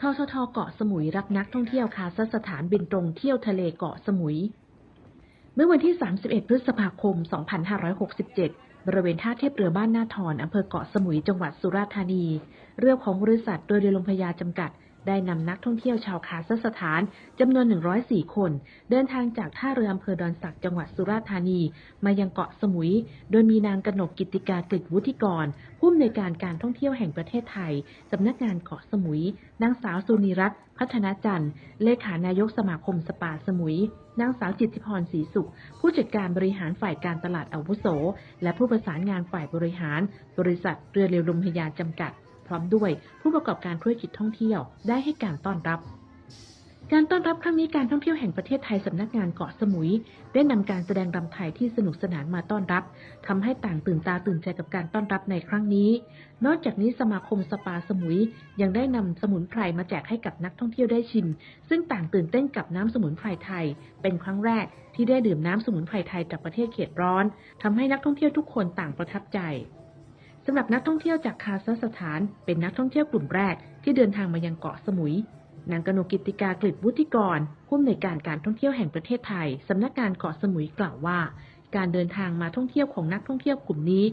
ทททเกาะสมุยรับนักท่องเที่ยวคาซัคสถานบินตรงเที่ยวทะเลเกาะสมุย เมื่อวันที่ 31 พฤษภาคม 2567 บริเวณท่าเทียบเรือบ้านนาทอนอำเภอเกาะสมุยจังหวัดสุราษฎร์ธานี เรือของบริษัทโดยเรือลมพยาจำกัด ได้นำนักท่องเที่ยวชาวคาซัคสถานจำนวน 104 คน เดินทางจากท่าเรืออำเภอดอนสักจังหวัดสุราษฎร์ธานี มายังเกาะสมุย โดยมีนางกนกกิติกากฤษวุฒิกร ผู้อำนวยการการท่องเที่ยวแห่งประเทศไทยสำนักงานเกาะสมุย นางสาวสุนีรัตน์พัฒนาจันทร์ เลขานายกสมาคมสปาสมุย นางสาวจิตติพรศรีสุข ผู้จัดการบริหารฝ่ายการตลาดอาวุโส และผู้ประสานงานฝ่ายบริหาร บริษัทเรือเร็วลมพยาจำกัด พร้อมด้วยผู้ประกอบการธุรกิจท่องเที่ยวได้ให้การต้อนรับ การต้อนรับครั้งนี้การท่องเที่ยวแห่งประเทศไทยสำนักงานเกาะสมุย ได้นำการแสดงรำไทยที่สนุกสนานมาต้อนรับทำให้ต่างตื่นตาตื่นใจกับการต้อนรับในครั้งนี้ นอกจากนี้สมาคมสปาสมุยยังได้นำสมุนไพรมาแจกให้กับนักท่องเที่ยวได้ชิม ซึ่งต่างตื่นเต้นกับน้ำสมุนไพรไทย เป็นครั้งแรกที่ได้ดื่มน้ำสมุนไพรไทยจากประเทศเขตร้อนทำให้นักท่องเที่ยวทุกคนต่างประทับใจ สำหรับนักท่องเที่ยวจากคาซัคสถานเป็นนักท่องเที่ยวกลุ่มแรกที่เดินทางมายังเกาะสมุยนางกนกกิติกากฤษวุฒิกรผู้อำนวยการการท่องเที่ยวแห่งประเทศไทยสำนักงานเกาะสมุยกล่าวว่า การเดินทางมาท่องเที่ยวของนักท่องเที่ยวกลุ่มนี้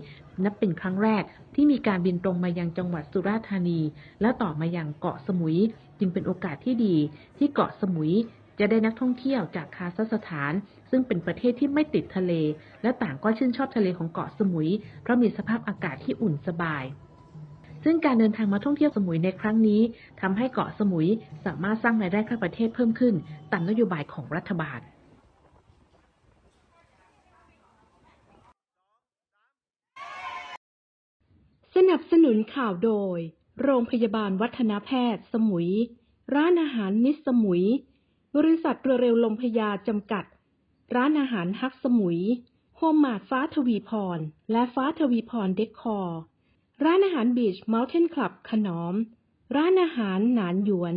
นับเป็นครั้งแรกที่มีการบินตรงมายังจังหวัดสุราษฎร์ธานี และต่อมายังเกาะสมุย จึงเป็นโอกาสที่ดีที่เกาะสมุย จะได้นักท่องเที่ยวจากคาซัคสถาน ซึ่งเป็นประเทศที่ไม่ติดทะเล และต่างก็ชื่นชอบทะเลของเกาะสมุย เพราะมีสภาพอากาศที่อุ่นสบาย ซึ่งการเดินทางมาท่องเที่ยวสมุยในครั้งนี้ทำให้เกาะสมุยสามารถสร้างรายได้เข้าประเทศเพิ่มขึ้น ตามนโยบายของรัฐบาลสนับสนุนข่าวโดย โรงพยาบาลวัฒนแพทย์สมุย ร้านอาหารมิสสมุย บริษัทเรือเร็วลมพยาจำกัด ร้านอาหารฮักสมุย โฮมมาดฟ้าทวีพร และฟ้าทวีพรเดคคอร์ร้านอาหารบีชเมลเทนคลับขนอม ร้านอาหารหนานหยวน